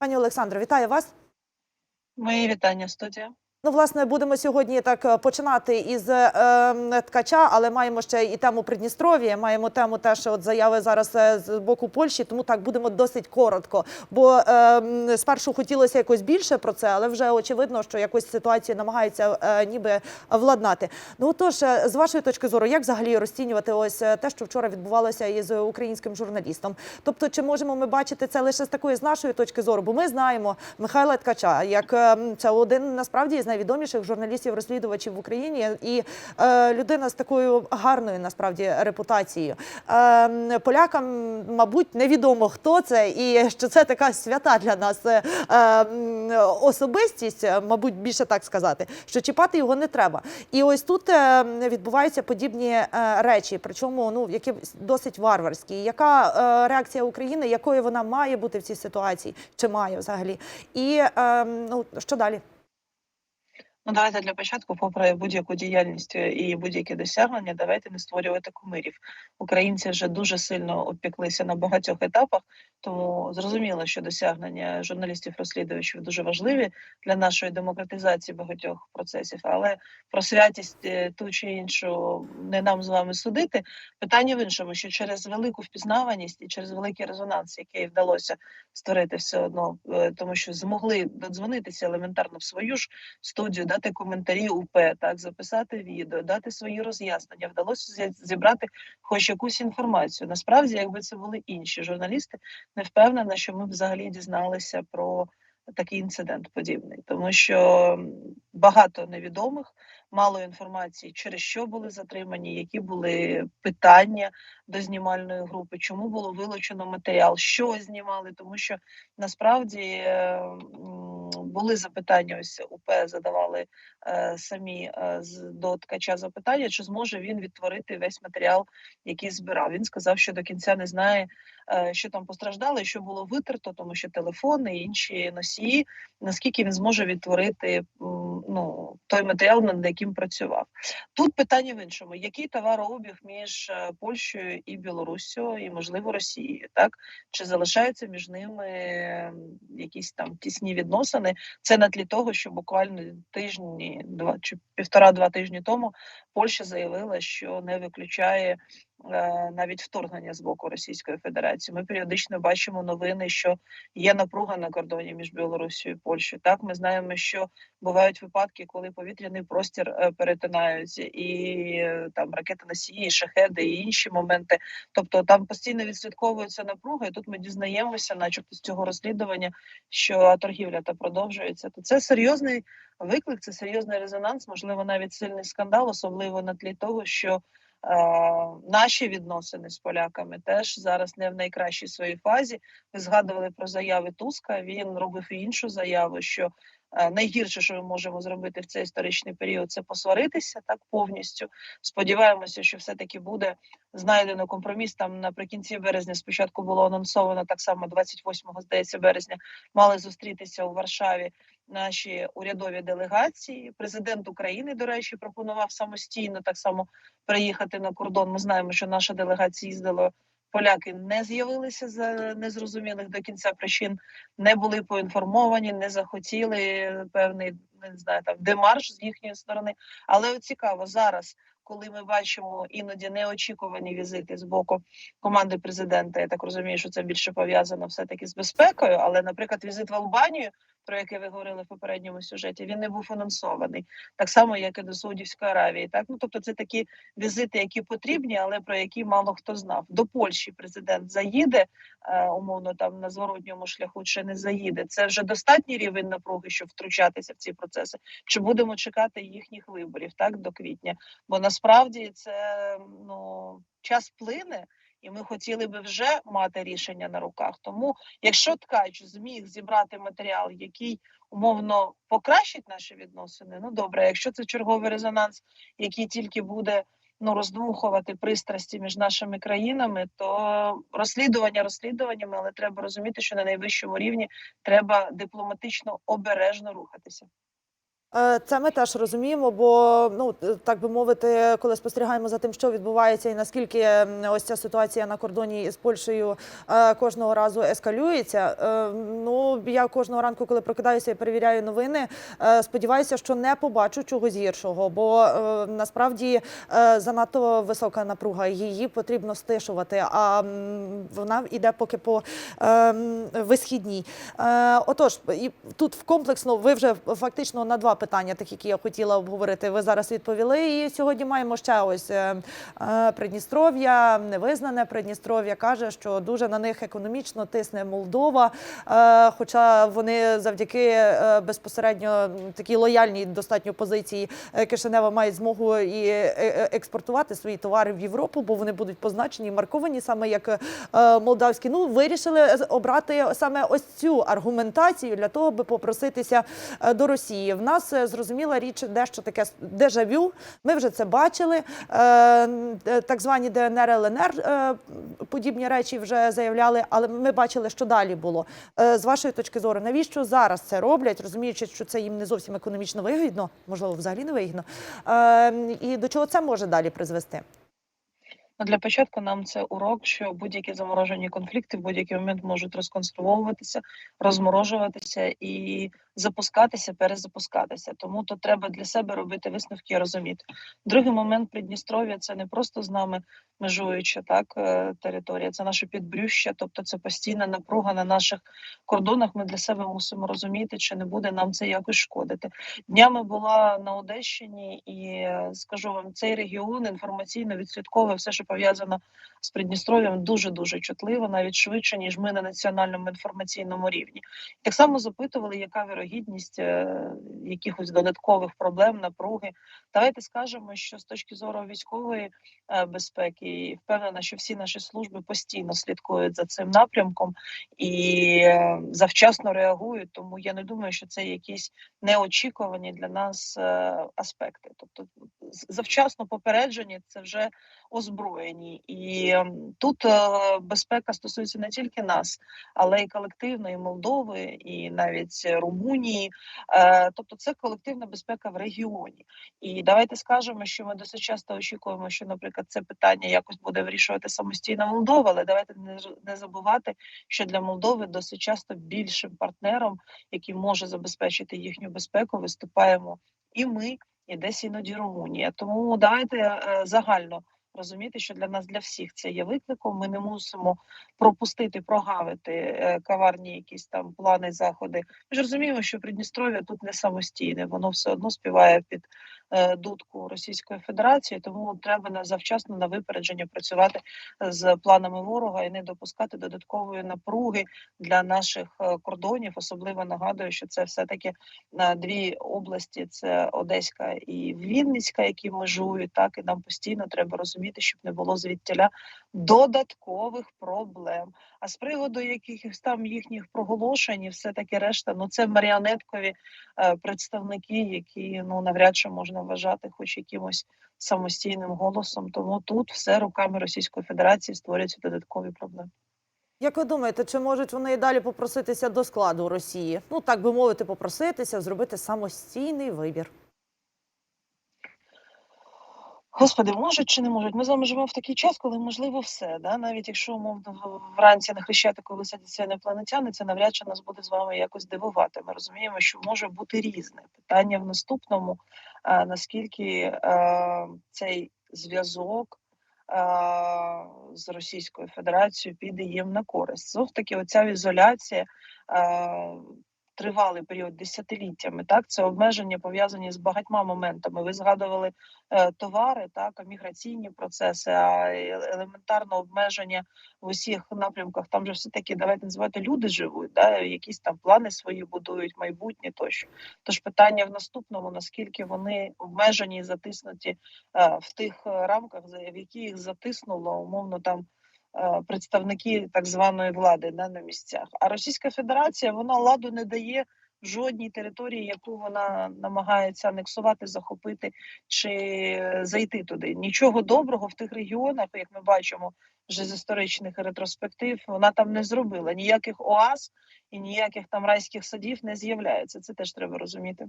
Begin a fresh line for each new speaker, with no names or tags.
Пані Олександро, вітаю вас.
Мої вітання, студія.
Ну, власне, будемо сьогодні так е, починати із е, ткача, але маємо ще і тему Придністров'я. Маємо тему теж от заяви зараз е, з боку Польщі. Тому так будемо досить коротко. Бо е, спершу хотілося якось більше про це, але вже очевидно, що якось ситуацію намагаються е, ніби владнати. Ну отож, е, з вашої точки зору, як взагалі розцінювати ось те, що вчора відбувалося із українським журналістом? Тобто, чи можемо ми бачити це лише з такої з нашої точки зору? Бо ми знаємо Михайла Ткача, як е, це один насправді із найвідоміших журналістів-розслідувачів в Україні і е, людина з такою гарною насправді репутацією. Е, полякам, мабуть, невідомо хто це, і що це така свята для нас е, е, особистість, мабуть, більше так сказати, що чіпати його не треба. І ось тут е, відбуваються подібні е, речі, причому ну які досить варварські. Яка реакція України, якою вона має бути в цій ситуації, чи має взагалі? І ну що далі?
Ну, давайте для початку, попри будь-яку діяльність е, і будь-які досягнення, давайте не створювати кумирів. Українці вже дуже сильно опіклися на багатьох етапах, тому зрозуміло, що досягнення журналістів-розслідувачів дуже важливі для нашої демократизації багатьох процесів. Але про святість е, ту чи іншу не нам з вами судити. Питання в іншому, що через велику впізнаваність і через великий резонанс, який вдалося створити все одно, е, тому що змогли додзвонитися елементарно в свою ж студію, дати коментарі УП, так записати відео, дати свої роз'яснення. Вдалося зібрати хоч якусь інформацію. Насправді, якби це були інші журналісти, не впевнена, що ми б взагалі дізналися про такий інцидент подібний, тому що багато невідомих, мало інформації, через що були затримані, які були питання до знімальної групи, чому було вилучено матеріал, що знімали, тому що насправді е, були запитання. Ось УП задавали е, самі е, до ткача запитання, чи зможе він відтворити весь матеріал, який збирав. Він сказав, що до кінця не знає, що там постраждало, що було витерто, тому що телефони інші носії, наскільки він зможе відтворити ну той матеріал, над яким працював. Тут питання в іншому: який товарообіг між е, Польщею і Білоруссю, і можливо Росією, так чи залишаються між ними е, якісь там тісні відносини? Це на тлі того, що буквально тижні, два чи півтора-два тижні тому Польща заявила, що не виключає навіть вторгнення з боку Російської Федерації. Ми періодично бачимо новини, що є напруга на кордоні між Білорусією і Польщею. Так, ми знаємо, що бувають випадки, коли повітряний простір е, перетинають, і е, там ракети носії, шахеди і інші моменти. Тобто там постійно відслідковується напруга, і тут ми дізнаємося, начебто з цього розслідування, що торгівля та продовжується. То це серйозний виклик, це серйозний резонанс, можливо, навіть сильний скандал, особливо на тлі того, що. Е, наші відносини з поляками теж зараз не в найкращій своїй фазі. Ви згадували про заяви Туска. Він робив іншу заяву, що найгірше, що ми можемо зробити в цей історичний період, це посваритися так повністю. Сподіваємося, що все таки буде знайдено компроміс. Там наприкінці березня спочатку було анонсовано так само, 28 здається, березня мали зустрітися у Варшаві наші урядові делегації. Президент України, до речі, пропонував самостійно так само приїхати на кордон. Ми знаємо, що наша делегація їздила. Поляки не з'явилися з незрозумілих до кінця причин, не були поінформовані, не захотіли певний не знаю там демарш з їхньої сторони. Але цікаво зараз, коли ми бачимо іноді неочікувані візити з боку команди президента. Я так розумію, що це більше пов'язано все таки з безпекою. Але, наприклад, візит в Албанію, про який ви говорили в попередньому сюжеті, він не був анонсований, так само як і до Саудівської Аравії. Так ну тобто, це такі візити, які потрібні, але про які мало хто знав. До Польщі президент заїде е, умовно там на зворотньому шляху, чи не заїде. Це вже достатній рівень напруги, щоб втручатися в ці процеси. Чи будемо чекати їхніх виборів так до квітня? Бо насправді це ну час плине. І ми хотіли би вже мати рішення на руках. Тому, якщо ткач зміг зібрати матеріал, який умовно покращить наші відносини, ну добре. Якщо це черговий резонанс, який тільки буде ну роздмухувати пристрасті між нашими країнами, то розслідування розслідуваннями, але треба розуміти, що на найвищому рівні треба дипломатично обережно рухатися.
Е, Це ми теж розуміємо, бо ну так би мовити, коли спостерігаємо за тим, що відбувається, і наскільки ось ця ситуація на кордоні із Польщею е, кожного разу ескалюється. е, Ну я кожного ранку, коли прокидаюся і перевіряю новини, е, сподіваюся, що не побачу чогось гіршого, бо е, насправді е, занадто висока напруга. Її потрібно стишувати. А вона йде поки по е, висхідній. Е, Отож, і тут в комплексно ви вже фактично на два питання, тих, які я хотіла обговорити. Ви зараз відповіли. І сьогодні маємо ще ось е, е, Придністров'я, невизнане Придністров'я каже, що дуже на них економічно тисне Молдова. Е, Хоча вони завдяки безпосередньо такій лояльній достатньо позиції Кишинева мають змогу і експортувати свої товари в Європу, бо вони будуть позначені, марковані саме як молдавські. Ну вирішили обрати саме ось цю аргументацію для того, аби попроситися до Росії. В нас зрозуміла річ, дещо таке дежавю. Ми вже це бачили. Е, е, Так звані ДНР, ЛНР е, подібні речі вже заявляли, але ми бачили, що далі було. З вашої точки зору, навіщо зараз це роблять, розуміючи, що це їм не зовсім економічно вигідно, можливо, взагалі не вигідно. І до чого це може далі призвести?
Ну, для початку нам це урок, що будь-які заморожені конфлікти в будь-який момент можуть розконсервовуватися, розморожуватися і запускатися, перезапускатися. Тому то треба для себе робити висновки і розуміти. Другий момент Придністров'я це не просто з нами межуюча так е, територія, це наше підбрюща, тобто це постійна напруга на наших кордонах. Ми для себе мусимо розуміти, чи не буде нам це якось шкодити. Днями була на Одещині, і е, скажу вам, цей регіон інформаційно відслідковує все, що пов'язано з Придністров'ям, дуже дуже чутливо, навіть швидше ніж ми на національному інформаційному рівні. Так само запитували, яка вірогідність е, якихось додаткових проблем, напруги. Давайте скажемо, що з точки зору військової е, безпеки, впевнена, що всі наші служби постійно слідкують за цим напрямком і е, завчасно реагують. Тому я не думаю, що це якісь неочікувані для нас аспекти. Тобто, завчасно попереджені це вже озброєні, і ем, тут е, безпека стосується не тільки нас, але й колективної Молдови, і навіть Румунії. Е, Тобто, це колективна безпека в регіоні. І давайте скажемо, що ми досить часто очікуємо, що, наприклад, це питання якось буде вирішувати самостійна Молдова. Але давайте не забувати, що для Молдови досить часто більшим партнером, який може забезпечити їхню безпеку, виступаємо і ми, і десь іноді Румунія. Тому давайте е, загально розуміти, що для нас для всіх це є викликом. Ми не мусимо пропустити, прогавити е, каварні якісь там плани, заходи. Ми ж розуміємо, що Придністров'я тут не самостійне, воно все одно співає під дудку Російської Федерації, тому треба на завчасно на випередження працювати з планами ворога і не допускати додаткової напруги для наших е, кордонів. Особливо нагадую, що це все таки на дві області: це Одеська і Вінницька, які межують. Так і нам постійно треба розуміти, щоб не було звідтіля додаткових проблем. А з приводу якихось там їхніх проголошень, і все таки решта, ну це маріонеткові е, представники, які ну навряд чи можна вважати, хоч якимось самостійним голосом. Тому тут все руками Російської Федерації створюються додаткові проблеми.
Як ви думаєте, чи можуть вони і далі попроситися до складу Росії? Ну так би мовити, попроситися, зробити самостійний вибір.
Господи, можуть чи не можуть? Ми з вами живемо в такий час, коли можливо все. Да? Навіть якщо умовно вранці на хрещатику висадяться інопланетяни, це навряд чи нас буде з вами якось дивувати. Ми розуміємо, що може бути різне питання в наступному, а, наскільки а, цей зв'язок з Російською Федерацією піде їм на користь. Знов таки, оця ізоляція. Тривалий період десятиліттями, так це обмеження пов'язані з багатьма моментами. Ви згадували е, товари, так, міграційні процеси, а е- елементарно обмеження в усіх напрямках. Там же все таки давайте називати люди живуть, да, якісь там плани свої будують, майбутнє тощо. Тож питання в наступному: наскільки вони обмежені і затиснуті е, в тих е, рамках, за в які їх затиснуло умовно там. Е, Представники так званої влади да, на місцях, а Російська Федерація вона ладу не дає в жодній території, яку вона намагається анексувати, захопити чи е, зайти туди. Нічого доброго в тих регіонах, як ми бачимо вже з історичних ретроспектив, вона там не зробила. Ніяких оаз і ніяких там райських садів не з'являється. Це теж треба розуміти.